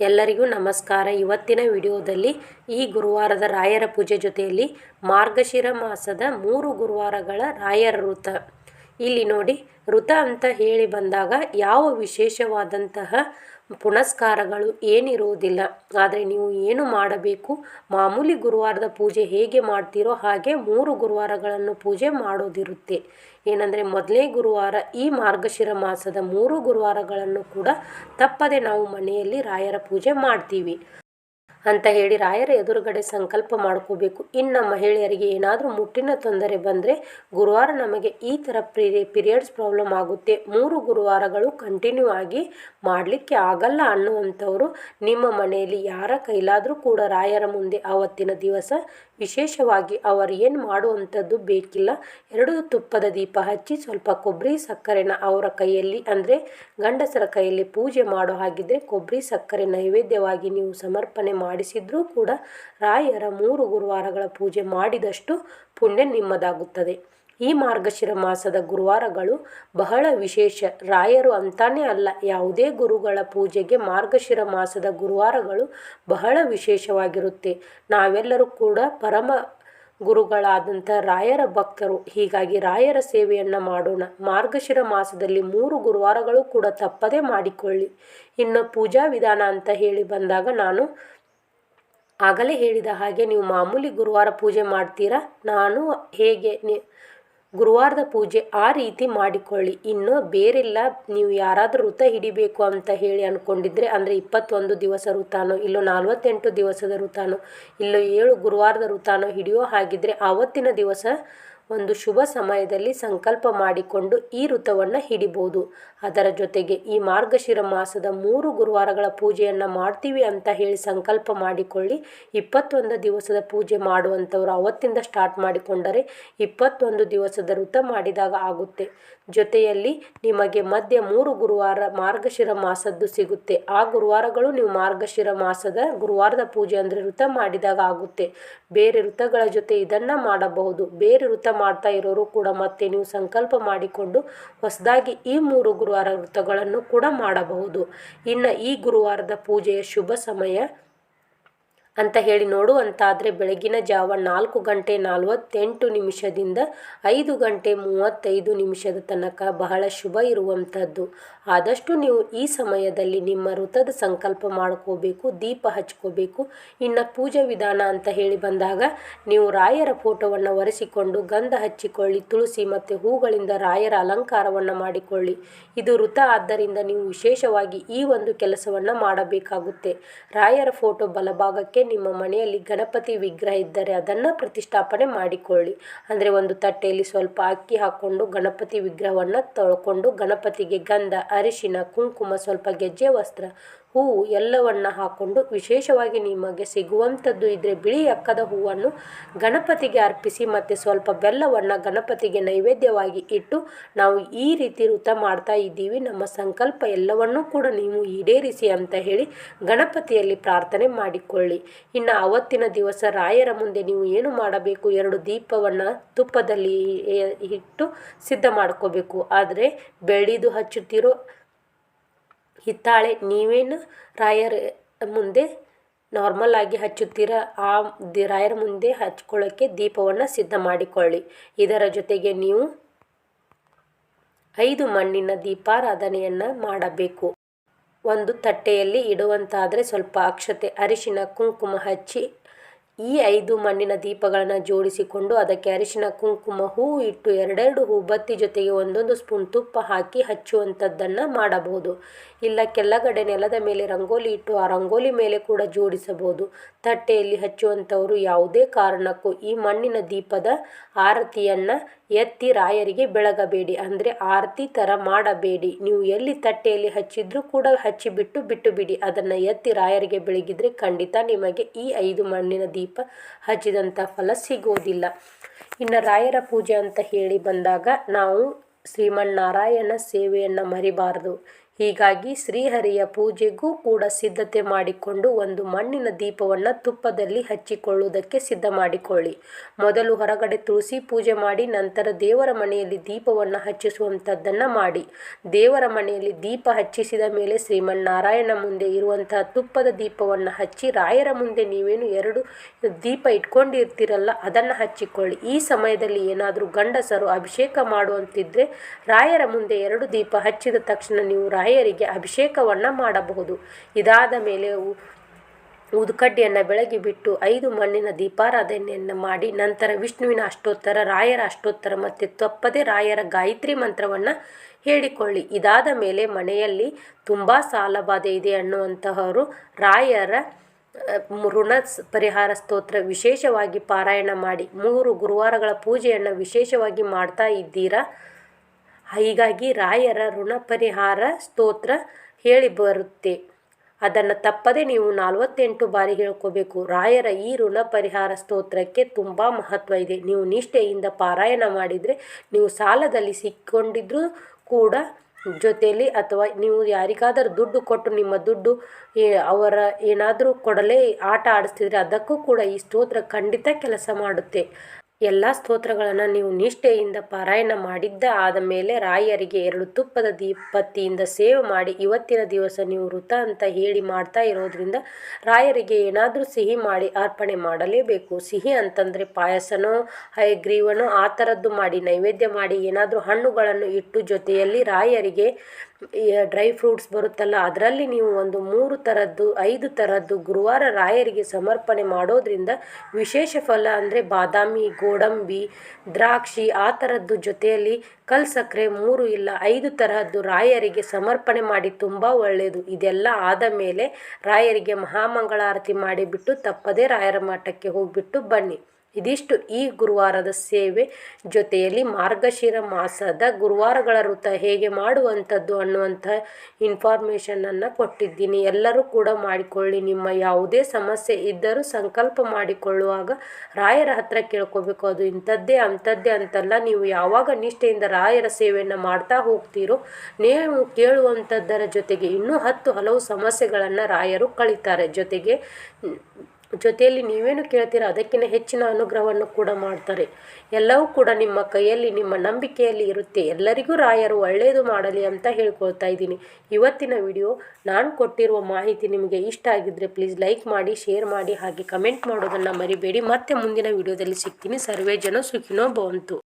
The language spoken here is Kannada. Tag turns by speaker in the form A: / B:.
A: ಎಲ್ಲರಿಗೂ ನಮಸ್ಕಾರ. ಇವತ್ತಿನ ವಿಡಿಯೋದಲ್ಲಿ ಈ ಗುರುವಾರದ ರಾಯರ ಪೂಜೆ ಜೊತೆಯಲ್ಲಿ ಮಾರ್ಗಶಿರ ಮಾಸದ ಮೂರು ಗುರುವಾರಗಳ ರಾಯರ ವೃತ ಇಲ್ಲಿ ನೋಡಿ ವೃತ ಅಂತ ಹೇಳಿ ಬಂದಾಗ ಯಾವ ವಿಶೇಷವಾದಂತಹ ಪುನಸ್ಕಾರಗಳು ಏನಿರುವುದಿಲ್ಲ. ಆದರೆ ನೀವು ಏನು ಮಾಡಬೇಕು? ಮಾಮೂಲಿ ಗುರುವಾರದ ಪೂಜೆ ಹೇಗೆ ಮಾಡ್ತೀರೋ ಹಾಗೆ ಮೂರು ಗುರುವಾರಗಳನ್ನು ಪೂಜೆ ಮಾಡೋದಿರುತ್ತೆ. ಏನಂದರೆ ಮೊದಲೇ ಗುರುವಾರ ಈ ಮಾರ್ಗಶಿರ ಮಾಸದ ಮೂರು ಗುರುವಾರಗಳನ್ನು ಕೂಡ ತಪ್ಪದೆ ನಾವು ಮನೆಯಲ್ಲಿ ರಾಯರ ಪೂಜೆ ಮಾಡ್ತೀವಿ. ಅಂತ ಹೇಳಿ ರಾಯರ ಎದುರುಗಡೆ ಸಂಕಲ್ಪ ಮಾಡ್ಕೋಬೇಕು. ಇನ್ನು ಮಹಿಳೆಯರಿಗೆ ಏನಾದರೂ ಮುಟ್ಟಿನ ತೊಂದರೆ ಬಂದರೆ ಗುರುವಾರ ನಮಗೆ ಈ ಥರ ಪಿರಿ, ಪೀರಿಯಡ್ಸ್ ಪ್ರಾಬ್ಲಮ್ ಆಗುತ್ತೆ. ಮೂರು ಗುರುವಾರಗಳು ಕಂಟಿನ್ಯೂ ಆಗಿ ಮಾಡಲಿಕ್ಕೆ ಆಗಲ್ಲ ಅನ್ನುವಂಥವರು ನಿಮ್ಮ ಮನೆಯಲ್ಲಿ ಯಾರ ಕೈಲಾದರೂ ಕೂಡ ರಾಯರ ಮುಂದೆ ಆವತ್ತಿನ ದಿವಸ ವಿಶೇಷವಾಗಿ ಅವರು ಏನು ಮಾಡುವಂಥದ್ದು ಬೇಕಿಲ್ಲ. ಎರಡು ತುಪ್ಪದ ದೀಪ ಹಚ್ಚಿ ಸ್ವಲ್ಪ ಕೊಬ್ಬರಿ ಸಕ್ಕರೆನ ಅವರ ಕೈಯಲ್ಲಿ, ಅಂದರೆ ಗಂಡಸರ ಕೈಯಲ್ಲಿ ಪೂಜೆ ಮಾಡೋ ಹಾಗಿದ್ರೆ ಕೊಬ್ಬರಿ ಸಕ್ಕರೆ ನೈವೇದ್ಯವಾಗಿ ನೀವು ಸಮರ್ಪಣೆ ಮಾಡಿಸಿದ್ರೂ ಕೂಡ ರಾಯರ ಮೂರು ಗುರುವಾರಗಳ ಪೂಜೆ ಮಾಡಿದಷ್ಟು ಪುಣ್ಯ ನಿಮ್ಮದಾಗುತ್ತದೆ. ಈ ಮಾರ್ಗಶಿರ ಮಾಸದ ಗುರುವಾರಗಳು ಬಹಳ ವಿಶೇಷ. ರಾಯರು ಅಂತಾನೆ ಅಲ್ಲ, ಯಾವುದೇ ಗುರುಗಳ ಪೂಜೆಗೆ ಮಾರ್ಗಶಿರ ಮಾಸದ ಗುರುವಾರಗಳು ಬಹಳ ವಿಶೇಷವಾಗಿರುತ್ತೆ. ನಾವೆಲ್ಲರೂ ಕೂಡ ಪರಮ ಗುರುಗಳಾದಂಥ ರಾಯರ ಭಕ್ತರು. ಹೀಗಾಗಿ ರಾಯರ ಸೇವೆಯನ್ನು ಮಾಡೋಣ. ಮಾರ್ಗಶಿರ ಮಾಸದಲ್ಲಿ ಮೂರು ಗುರುವಾರಗಳು ಕೂಡ ತಪ್ಪದೇ ಮಾಡಿಕೊಳ್ಳಿ. ಇನ್ನು ಪೂಜಾ ವಿಧಾನ ಅಂತ ಹೇಳಿ ಬಂದಾಗ ನಾನು ಆಗಲೇ ಹೇಳಿದ ಹಾಗೆ ನೀವು ಮಾಮೂಲಿ ಗುರುವಾರ ಪೂಜೆ ಮಾಡ್ತೀರಾ? ನಾನು ಹೇಗೆ ಗುರುವಾರದ ಪೂಜೆ ಆ ರೀತಿ ಮಾಡಿಕೊಳ್ಳಿ. ಇನ್ನು ಬೇರೆಲ್ಲ, ನೀವು ಯಾರಾದರೂ ವೃತ ಹಿಡಿಬೇಕು ಅಂತ ಹೇಳಿ ಅಂದ್ಕೊಂಡಿದ್ರೆ ಅಂದರೆ ಇಪ್ಪತ್ತೊಂದು ದಿವಸ ವೃತಾನೋ ಇಲ್ಲೋ ನಲ್ವತ್ತೆಂಟು ದಿವಸದ ವೃತಾನೋ ಇಲ್ಲೋ ಏಳು ಗುರುವಾರದ ವೃತಾನೋ ಹಿಡಿಯೋ ಹಾಗಿದ್ರೆ ಆವತ್ತಿನ ದಿವಸ ಒಂದು ಶುಭ ಸಮಯದಲ್ಲಿ ಸಂಕಲ್ಪ ಮಾಡಿಕೊಂಡು ಈ ಋತವನ್ನು ಹಿಡಿಬೋದು. ಅದರ ಜೊತೆಗೆ ಈ ಮಾರ್ಗಶಿರ ಮಾಸದ ಮೂರು ಗುರುವಾರಗಳ ಪೂಜೆಯನ್ನು ಮಾಡ್ತೀವಿ ಅಂತ ಹೇಳಿ ಸಂಕಲ್ಪ ಮಾಡಿಕೊಳ್ಳಿ. ಇಪ್ಪತ್ತೊಂದು ದಿವಸದ ಪೂಜೆ ಮಾಡುವಂಥವ್ರು ಅವತ್ತಿಂದ ಸ್ಟಾರ್ಟ್ ಮಾಡಿಕೊಂಡರೆ ಇಪ್ಪತ್ತೊಂದು ದಿವಸದ ಋತ ಮಾಡಿದಾಗ ಆಗುತ್ತೆ. ಜೊತೆಯಲ್ಲಿ ನಿಮಗೆ ಮಧ್ಯ ಮೂರು ಗುರುವಾರ ಮಾರ್ಗಶಿರ ಮಾಸದ್ದು ಸಿಗುತ್ತೆ. ಆ ಗುರುವಾರಗಳು ನೀವು ಮಾರ್ಗಶಿರ ಮಾಸದ ಗುರುವಾರದ ಪೂಜೆ ಅಂದರೆ ವೃತ ಮಾಡಿದಾಗ ಆಗುತ್ತೆ. ಬೇರೆ ಋತಗಳ ಜೊತೆ ಇದನ್ನು ಮಾಡಬಹುದು. ಬೇರೆ ವೃತ ಮಾಡ್ತಾ ಇರೋರು ಕೂಡ ಮತ್ತೆ ನೀವು ಸಂಕಲ್ಪ ಮಾಡಿಕೊಂಡು ಹೊಸದಾಗಿ ಈ ಮೂರು ಗುರುವಾರ ವ್ರತಗಳನ್ನು ಕೂಡ ಮಾಡಬಹುದು. ಇನ್ನು ಈ ಗುರುವಾರದ ಪೂಜೆಯ ಶುಭ ಸಮಯ ಅಂತ ಹೇಳಿ ನೋಡುವಂತಾದರೆ ಬೆಳಗಿನ ಜಾವ ನಾಲ್ಕು ಗಂಟೆ ನಲವತ್ತೆಂಟು ನಿಮಿಷದಿಂದ ಐದು ಗಂಟೆ ಮೂವತ್ತೈದು ನಿಮಿಷದ ತನಕ ಬಹಳ ಶುಭ ಇರುವಂಥದ್ದು. ಆದಷ್ಟು ನೀವು ಈ ಸಮಯದಲ್ಲಿ ನಿಮ್ಮ ವೃತದ ಸಂಕಲ್ಪ ಮಾಡ್ಕೋಬೇಕು, ದೀಪ ಹಚ್ಕೋಬೇಕು. ಇನ್ನು ಪೂಜಾ ವಿಧಾನ ಅಂತ ಹೇಳಿ ಬಂದಾಗ ನೀವು ರಾಯರ ಫೋಟೋವನ್ನು ಒರೆಸಿಕೊಂಡು ಗಂಧ ಹಚ್ಚಿಕೊಳ್ಳಿ, ತುಳಸಿ ಮತ್ತು ಹೂಗಳಿಂದ ರಾಯರ ಅಲಂಕಾರವನ್ನು ಮಾಡಿಕೊಳ್ಳಿ. ಇದು ವೃತ ಆದ್ದರಿಂದ ನೀವು ವಿಶೇಷವಾಗಿ ಈ ಒಂದು ಕೆಲಸವನ್ನು ಮಾಡಬೇಕಾಗುತ್ತೆ. ರಾಯರ ಫೋಟೋ ಬಲಭಾಗಕ್ಕೆ ನಿಮ್ಮ ಮನೆಯಲ್ಲಿ ಗಣಪತಿ ವಿಗ್ರಹ ಇದ್ದರೆ ಅದನ್ನು ಪ್ರತಿಷ್ಠಾಪನೆ ಮಾಡಿಕೊಳ್ಳಿ. ಅಂದರೆ ಒಂದು ತಟ್ಟೆಯಲ್ಲಿ ಸ್ವಲ್ಪ ಅಕ್ಕಿ ಹಾಕ್ಕೊಂಡು ಗಣಪತಿ ವಿಗ್ರಹವನ್ನು ತೊಳ್ಕೊಂಡು ಗಣಪತಿಗೆ ಗಂಧ, ಅರಿಶಿನ, ಕುಂಕುಮ, ಸ್ವಲ್ಪ ಗೆಜ್ಜೆ, ವಸ್ತ್ರ ಹೂವು ಎಲ್ಲವನ್ನು ಹಾಕ್ಕೊಂಡು ವಿಶೇಷವಾಗಿ ನಿಮಗೆ ಸಿಗುವಂಥದ್ದು ಇದ್ರೆ ಬಿಳಿ ಅಕ್ಕದ ಹೂವನ್ನು ಗಣಪತಿಗೆ ಅರ್ಪಿಸಿ ಮತ್ತು ಸ್ವಲ್ಪ ಬೆಲ್ಲವನ್ನು ಗಣಪತಿಗೆ ನೈವೇದ್ಯವಾಗಿ ಇಟ್ಟು ನಾವು ಈ ರೀತಿ ವೃತ ಮಾಡ್ತಾ ಇದ್ದೀವಿ. ನಮ್ಮ ಸಂಕಲ್ಪ ಎಲ್ಲವನ್ನೂ ಕೂಡ ನೀವು ಈಡೇರಿಸಿ ಅಂತ ಹೇಳಿ ಗಣಪತಿಯಲ್ಲಿ ಪ್ರಾರ್ಥನೆ ಮಾಡಿಕೊಳ್ಳಿ. ಇನ್ನು ಅವತ್ತಿನ ದಿವಸ ರಾಯರ ಮುಂದೆ ನೀವು ಏನು ಮಾಡಬೇಕು? ಎರಡು ದೀಪವನ್ನು ತುಪ್ಪದಲ್ಲಿ ಇಟ್ಟು ಸಿದ್ಧ ಮಾಡ್ಕೋಬೇಕು. ಆದರೆ ಬೆಳ್ಳಿದು ಹಚ್ಚುತ್ತೀರೋ ಹಿತ್ತಾಳೆ ನೀವೇನು ರಾಯರ ಮುಂದೆ ನಾರ್ಮಲ್ ಆಗಿ ಹಚ್ಚುತ್ತೀರ? ಆ ದಿ ರಾಯರ ಮುಂದೆ ಹಚ್ಕೊಳ್ಳೋಕ್ಕೆ ದೀಪವನ್ನು ಸಿದ್ಧ ಮಾಡಿಕೊಳ್ಳಿ. ಇದರ ಜೊತೆಗೆ ನೀವು ಐದು ಮಣ್ಣಿನ ದೀಪಾರಾಧನೆಯನ್ನು ಮಾಡಬೇಕು. ಒಂದು ತಟ್ಟೆಯಲ್ಲಿ ಇಡುವಂತಾದರೆ ಸ್ವಲ್ಪ ಅಕ್ಷತೆ, ಅರಿಶಿನ, ಕುಂಕುಮ ಹಚ್ಚಿ ಈ ಐದು ಮಣ್ಣಿನ ದೀಪಗಳನ್ನು ಜೋಡಿಸಿಕೊಂಡು ಅದಕ್ಕೆ ಅರಿಶಿನ, ಕುಂಕುಮ ಹೂ ಇಟ್ಟು ಎರಡೆರಡು ಹೂ ಬತ್ತಿ ಜೊತೆಗೆ ಒಂದೊಂದು ಸ್ಪೂನ್ ತುಪ್ಪ ಹಾಕಿ ಹಚ್ಚುವಂಥದ್ದನ್ನು ಮಾಡಬಹುದು. ಇಲ್ಲ ಕೆಲಗಡೆ ನೆಲದ ಮೇಲೆ ರಂಗೋಲಿ ಇಟ್ಟು ಆ ರಂಗೋಲಿ ಮೇಲೆ ಕೂಡ ಜೋಡಿಸಬಹುದು. ತಟ್ಟೆಯಲ್ಲಿ ಹಚ್ಚುವಂಥವರು ಯಾವುದೇ ಕಾರಣಕ್ಕೂ ಈ ಮಣ್ಣಿನ ದೀಪದ ಆರತಿಯನ್ನು ಎತ್ತಿ ರಾಯರಿಗೆ ಬೆಳಗಬೇಡಿ. ಅಂದರೆ ಆರತಿ ಥರ ಮಾಡಬೇಡಿ. ನೀವು ಎಲ್ಲಿ ತಟ್ಟೆಯಲ್ಲಿ ಹಚ್ಚಿದ್ರೂ ಕೂಡ ಹಚ್ಚಿಬಿಟ್ಟು ಬಿಟ್ಟು ಬಿಡಿ ಅದನ್ನು ಎತ್ತಿ ರಾಯರಿಗೆ ಬೆಳಗಿದರೆ ಖಂಡಿತ ನಿಮಗೆ ಈ ಐದು ಮಣ್ಣಿನ ದೀಪ ಹಚ್ಚಿದಂಥ ಫಲ ಸಿಗೋದಿಲ್ಲ. ಇನ್ನು ರಾಯರ ಪೂಜೆ ಅಂತ ಹೇಳಿ ಬಂದಾಗ ನಾವು ಶ್ರೀಮನ್ನಾರಾಯಣ ಸೇವೆಯನ್ನು ಮರಿಬಾರದು. ಹೀಗಾಗಿ ಶ್ರೀಹರಿಯ ಪೂಜೆಗೂ ಕೂಡ ಸಿದ್ಧತೆ ಮಾಡಿಕೊಂಡು ಒಂದು ಮಣ್ಣಿನ ದೀಪವನ್ನು ತುಪ್ಪದಲ್ಲಿ ಹಚ್ಚಿಕೊಳ್ಳುವುದಕ್ಕೆ ಸಿದ್ಧ ಮಾಡಿಕೊಳ್ಳಿ. ಮೊದಲು ಹೊರಗಡೆ ತುಳಸಿ ಪೂಜೆ ಮಾಡಿ, ನಂತರ ದೇವರ ಮನೆಯಲ್ಲಿ ದೀಪವನ್ನು ಹಚ್ಚಿಸುವಂಥದ್ದನ್ನು ಮಾಡಿ. ದೇವರ ಮನೆಯಲ್ಲಿ ದೀಪ ಹಚ್ಚಿಸಿದ ಮೇಲೆ ಶ್ರೀಮನ್ನಾರಾಯಣ ಮುಂದೆ ಇರುವಂತಹ ತುಪ್ಪದ ದೀಪವನ್ನು ಹಚ್ಚಿ, ರಾಯರ ಮುಂದೆ ನೀವೇನು ಎರಡು ದೀಪ ಇಟ್ಕೊಂಡಿರ್ತೀರಲ್ಲ, ಅದನ್ನು ಹಚ್ಚಿಕೊಳ್ಳಿ. ಈ ಸಮಯದಲ್ಲಿ ಏನಾದರೂ ಗಂಡಸರು ಅಭಿಷೇಕ ಮಾಡುವಂತಿದ್ರೆ ರಾಯರ ಮುಂದೆ ಎರಡು ದೀಪ ಹಚ್ಚಿದ ತಕ್ಷಣ ನೀವು ರಾಯರಿಗೆ ಅಭಿಷೇಕವನ್ನು ಮಾಡಬಹುದು. ಇದಾದ ಮೇಲೆ ಉ- ಊದುಕಡ್ಡಿಯನ್ನು ಬೆಳಗಿ ಬಿಟ್ಟು ಐದು ಮಣ್ಣಿನ ದೀಪಾರಾಧನೆಯನ್ನು ಮಾಡಿ ನಂತರ ವಿಷ್ಣುವಿನ ಅಷ್ಟೋತ್ತರ, ರಾಯರ ಅಷ್ಟೋತ್ತರ ಮತ್ತು ತಪ್ಪದೆ ರಾಯರ ಗಾಯತ್ರಿ ಮಂತ್ರವನ್ನು ಹೇಳಿಕೊಳ್ಳಿ. ಇದಾದ ಮೇಲೆ ಮನೆಯಲ್ಲಿ ತುಂಬ ಸಾಲಬಾಧೆ ಇದೆ ಅನ್ನುವಂತಹವರು ರಾಯರ ಋಣ ಪರಿಹಾರ ಸ್ತೋತ್ರ ವಿಶೇಷವಾಗಿ ಪಾರಾಯಣ ಮಾಡಿ. ಮೂರು ಗುರುವಾರಗಳ ಪೂಜೆಯನ್ನು ವಿಶೇಷವಾಗಿ ಮಾಡ್ತಾ ಇದ್ದೀರಾ? ಹೀಗಾಗಿ ರಾಯರ ಋಣ ಪರಿಹಾರ ಸ್ತೋತ್ರ ಹೇಳಿ ಬರುತ್ತೆ. ಅದನ್ನು ತಪ್ಪದೆ ನೀವು ನಲವತ್ತೆಂಟು ಬಾರಿ ಹೇಳ್ಕೋಬೇಕು. ರಾಯರ ಈ ಋಣ ಪರಿಹಾರ ಸ್ತೋತ್ರಕ್ಕೆ ತುಂಬ ಮಹತ್ವ ಇದೆ. ನೀವು ನಿಷ್ಠೆಯಿಂದ ಪಾರಾಯಣ ಮಾಡಿದರೆ, ನೀವು ಸಾಲದಲ್ಲಿ ಸಿಕ್ಕೊಂಡಿದ್ರೂ ಕೂಡ ಜೊತೆಯಲ್ಲಿ ಅಥವಾ ನೀವು ಯಾರಿಗಾದರೂ ದುಡ್ಡು ಕೊಟ್ಟು ನಿಮ್ಮ ದುಡ್ಡು ಅವರ ಏನಾದರೂ ಕೊಡಲೇ ಆಟ ಆಡಿಸ್ತಿದ್ರೆ ಅದಕ್ಕೂ ಕೂಡ ಈ ಸ್ತೋತ್ರ ಖಂಡಿತ ಕೆಲಸ ಮಾಡುತ್ತೆ. ಎಲ್ಲ ಸ್ತೋತ್ರಗಳನ್ನು ನೀವು ನಿಷ್ಠೆಯಿಂದ ಪಾರಾಯಣ ಮಾಡಿದ್ದ ಆದ ಮೇಲೆ ರಾಯರಿಗೆ ಎರಡು ತುಪ್ಪದ ದೀಪತ್ತಿಯಿಂದ ಸೇವೆ ಮಾಡಿ ಇವತ್ತಿನ ದಿವಸ ನೀವು ವೃತ ಅಂತ ಹೇಳಿ ಮಾಡ್ತಾ ಇರೋದ್ರಿಂದ ರಾಯರಿಗೆ ಏನಾದರೂ ಸಿಹಿ ಮಾಡಿ ಅರ್ಪಣೆ ಮಾಡಲೇಬೇಕು. ಸಿಹಿ ಅಂತಂದರೆ ಪಾಯಸನೋ ಹಯಗ್ರೀವನೋ ಆ ಥರದ್ದು ಮಾಡಿ, ನೈವೇದ್ಯ ಮಾಡಿ, ಏನಾದರೂ ಹಣ್ಣುಗಳನ್ನು ಇಟ್ಟು ಜೊತೆಯಲ್ಲಿ ರಾಯರಿಗೆ ಡ್ರೈ ಫ್ರೂಟ್ಸ್ ಬರುತ್ತಲ್ಲ, ಅದರಲ್ಲಿ ನೀವು ಒಂದು ಮೂರು ಥರದ್ದು ಐದು ಥರದ್ದು ಗುರುವಾರ ರಾಯರಿಗೆ ಸಮರ್ಪಣೆ ಮಾಡೋದ್ರಿಂದ ವಿಶೇಷ ಫಲ ಅಂದರೆ ಬಾದಾಮಿ ಗೋಡಂಬಿ, ದ್ರಾಕ್ಷಿ ಆ ಥರದ್ದು ಜೊತೆಯಲ್ಲಿ ಕಲ್ ಸಕ್ಕರೆ ಮೂರು ಇಲ್ಲ ಐದು ತರಹದ್ದು ರಾಯರಿಗೆ ಸಮರ್ಪಣೆ ಮಾಡಿ ತುಂಬ ಒಳ್ಳೆಯದು. ಇದೆಲ್ಲ ಆದ ಮೇಲೆ ರಾಯರಿಗೆ ಮಹಾಮಂಗಳಾರತಿ ಮಾಡಿಬಿಟ್ಟು ತಪ್ಪದೇ ರಾಯರ ಮಠಕ್ಕೆ ಹೋಗಿಬಿಟ್ಟು ಬನ್ನಿ. ಇದಿಷ್ಟು ಈ ಗುರುವಾರದ ಸೇವೆ ಜೊತೆಯಲ್ಲಿ ಮಾರ್ಗಶಿರ ಮಾಸದ ಗುರುವಾರಗಳ ವೃತ್ತ ಹೇಗೆ ಮಾಡುವಂಥದ್ದು ಅನ್ನುವಂಥ ಇನ್ಫಾರ್ಮೇಷನನ್ನು ಕೊಟ್ಟಿದ್ದೀನಿ. ಎಲ್ಲರೂ ಕೂಡ ಮಾಡಿಕೊಳ್ಳಿ. ನಿಮ್ಮ ಯಾವುದೇ ಸಮಸ್ಯೆ ಇದ್ದರೂ ಸಂಕಲ್ಪ ಮಾಡಿಕೊಳ್ಳುವಾಗ ರಾಯರ ಹತ್ರ ಕೇಳ್ಕೋಬೇಕು. ಅದು ಇಂಥದ್ದೇ, ಅಂಥದ್ದೇ ಅಂತಲ್ಲ. ನೀವು ಯಾವಾಗ ನಿಷ್ಠೆಯಿಂದ ರಾಯರ ಸೇವೆಯನ್ನು ಮಾಡ್ತಾ ಹೋಗ್ತೀರೋ ನೀವು ಕೇಳುವಂಥದ್ದರ ಜೊತೆಗೆ ಇನ್ನೂ ಹತ್ತು ಹಲವು ಸಮಸ್ಯೆಗಳನ್ನು ರಾಯರು ಕಳೀತಾರೆ. ಜೊತೆಗೆ ಜೊತೆಯಲ್ಲಿ ನೀವೇನು ಕೇಳ್ತೀರಾ? ಅದಕ್ಕಿಂತ ಹೆಚ್ಚಿನ ಅನುಗ್ರಹವನ್ನು ಕೂಡ ಮಾಡ್ತಾರೆ. ಎಲ್ಲವೂ ಕೂಡ ನಿಮ್ಮ ಕೈಯಲ್ಲಿ, ನಿಮ್ಮ ನಂಬಿಕೆಯಲ್ಲಿ ಇರುತ್ತೆ. ಎಲ್ಲರಿಗೂ ರಾಯರು ಒಳ್ಳೆಯದು ಮಾಡಲಿ ಅಂತ ಹೇಳ್ಕೊಳ್ತಾ ಇದ್ದೀನಿ. ಇವತ್ತಿನ ವಿಡಿಯೋ ನಾನು ಕೊಟ್ಟಿರುವ ಮಾಹಿತಿ ನಿಮಗೆ ಇಷ್ಟ ಆಗಿದ್ದರೆ ಪ್ಲೀಸ್ ಲೈಕ್ ಮಾಡಿ, ಶೇರ್ ಮಾಡಿ, ಹಾಗೆ ಕಮೆಂಟ್ ಮಾಡೋದನ್ನು ಮರಿಬೇಡಿ. ಮತ್ತೆ ಮುಂದಿನ ವಿಡಿಯೋದಲ್ಲಿ ಸಿಗ್ತೀನಿ. ಸರ್ವೇ ಜನ ಸುಖಿನೋ ಭವಂತು.